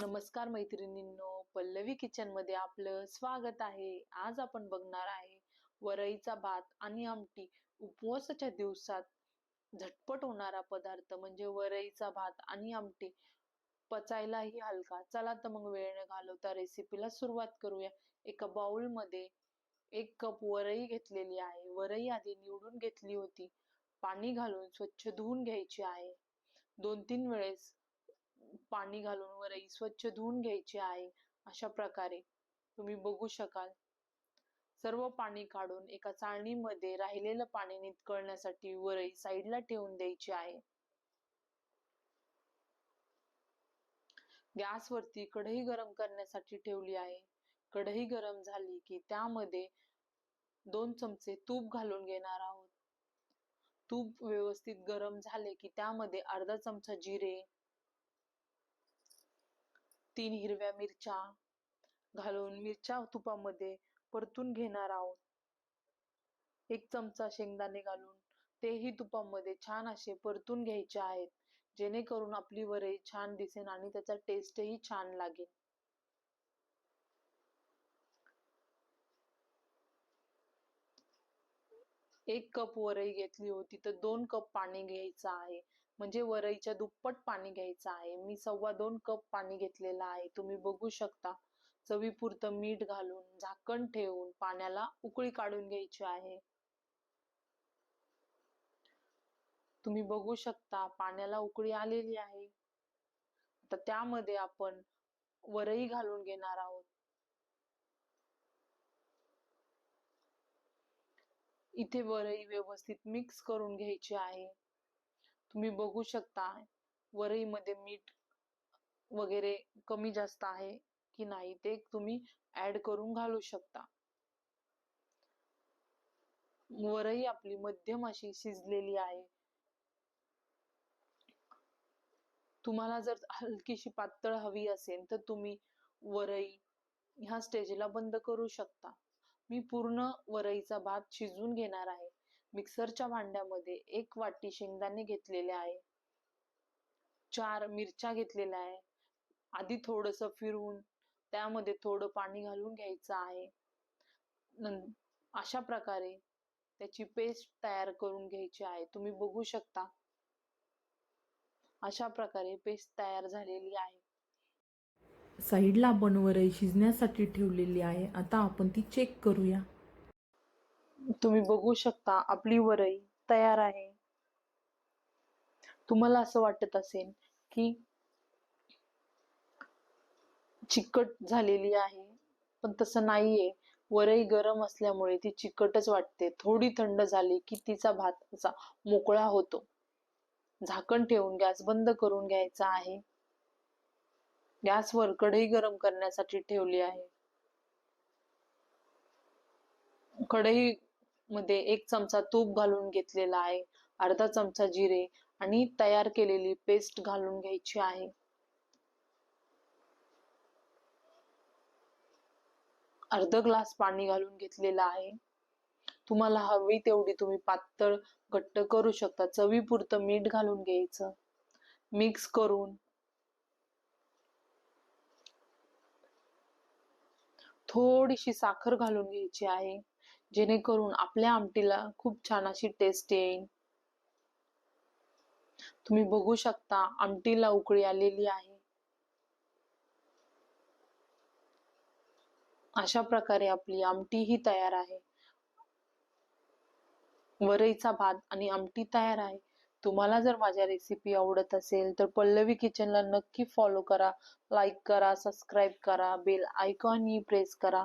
नमस्कार मैत्रिणींनो पल्लवी किचनमध्ये आपलं स्वागत आहे. आज आपण बघणार आहे वरईचा भात आणि आमटी. उपवासाच्या दिवसात झटपट होणारा पदार्थ म्हणजे वरईचा भात आणि आमटी. पचायलाही हलका. चला तर मग वेळ न घालवता रेसिपीला सुरुवात करूया. एका बाउलमध्ये एक कप वरई घेतलेली आहे. वरई आधी निवडून घेतली होती. पाणी घालून स्वच्छ धुवून घ्यायची आहे. दोन तीन वेळेस पाणी घालून वरई स्वच्छ धुवून घ्यायची आहे अशा प्रकारे. तुम्ही बघू शकाल. सर्व पाणी काढून एका चाळणीमध्ये राहिलेलं पाणी नितकळण्यासाठी वरई साईडला ठेवून द्यायची आहे. गॅसवरती कढई गरम करण्यासाठी ठेवली आहे. कढई गरम झाली की त्यामध्ये दोन चमचे तूप घालून घेणार आहोत. तूप व्यवस्थित गरम झाले की त्यामध्ये अर्धा चमचा जिरे तीन हिरव्या मिरच्या घालून मिरच्या तुपामध्ये परतून घेणार आहोत. एक चमचा शेंगदाणे घालून तेही तुपामध्ये छान असे परतून घ्यायचे आहेत जेणेकरून आपली वरई छान दिसेल आणि त्याचा टेस्टही छान लागेल. एक कप वरई घेतली होती तर दोन कप पाणी घ्यायचं आहे. म्हणजे वरईच्या दुप्पट पाणी घ्यायचं आहे. मी सव्वा दोन कप पाणी घेतलेलं आहे. तुम्ही बघू शकता. चवीपुरतं मीठ घालून झाकण ठेवून पाण्याला उकळी काढून घ्यायची आहे. तुम्ही बघू शकता पाण्याला उकळी आलेली आहे. आता त्यामध्ये आपण वरई घालून घेणार आहोत. इथे वरई व्यवस्थित मिक्स करून घ्यायची आहे. तुम्ही बघू शकता वरईमध्ये मीठ वगैरे कमी जास्त आहे की नाही ते तुम्ही ऍड करून घालू शकता. वरई आपली मध्यम अशी शिजलेली आहे. तुम्हाला जर हलकीशी पातळ हवी असेल तर तुम्ही वरई ह्या स्टेजला बंद करू शकता. मी पूर्ण वरईचा भात शिजवून घेणार आहे. मिक्सरच्या भांड्यामध्ये एक वाटी शेंगदाणे घेतलेले आहे. चार मिरच्या घेतलेल्या आहे. आधी थोडस फिरवून त्यामध्ये थोडं पाणी घालून घ्यायचं आहे. अशा प्रकारे त्याची पेस्ट तयार करून घ्यायची आहे. तुम्ही बघू शकता. अशा प्रकारे पेस्ट तयार झालेली आहे. साईडला आपण वरही शिजण्यासाठी ठेवलेली आहे. आता आपण ती चेक करूया. तुम्ही बघू शकता आपली वरई तयार आहे. तुम्हाला असं वाटत असेल की चिकट झालेली आहे पण तसं नाहीये. वरई गरम असल्यामुळे ती चिकटच वाटते. थोडी थंड झाली की तिचा भात असा मोकळा होतो. झाकण ठेवून गॅस बंद करून घ्यायचा आहे. गॅसवर कढई गरम करण्यासाठी ठेवली आहे. कढई मध्ये एक चमचा तूप घालून घेतलेला आहे अर्धा चमचा जिरे आणि तयार केलेली पेस्ट घालून घ्यायची आहे. अर्ध ग्लास पाणी घालून घेतलेलं आहे. तुम्हाला हवी तेवढी तुम्ही पातळ घट्ट करू शकता. चवीपुरतं मीठ घालून घ्यायचं. मिक्स करून थोडीशी साखर घालून घ्यायची आहे. जेणेकरून आपल्या आमटीला खूप छान अशी टेस्ट येईल. तुम्ही बघू शकता आमटीला उकळी आलेली आहे. अशा प्रकारे आपली आमटी ही तयार आहे. वरईचा भात आणि आमटी तयार आहे. तुम्हाला जर माझ्या रेसिपी आवडत असेल तर पल्लवी किचनला नक्की फॉलो करा लाईक करा सबस्क्राईब करा बेल आयकॉनही प्रेस करा.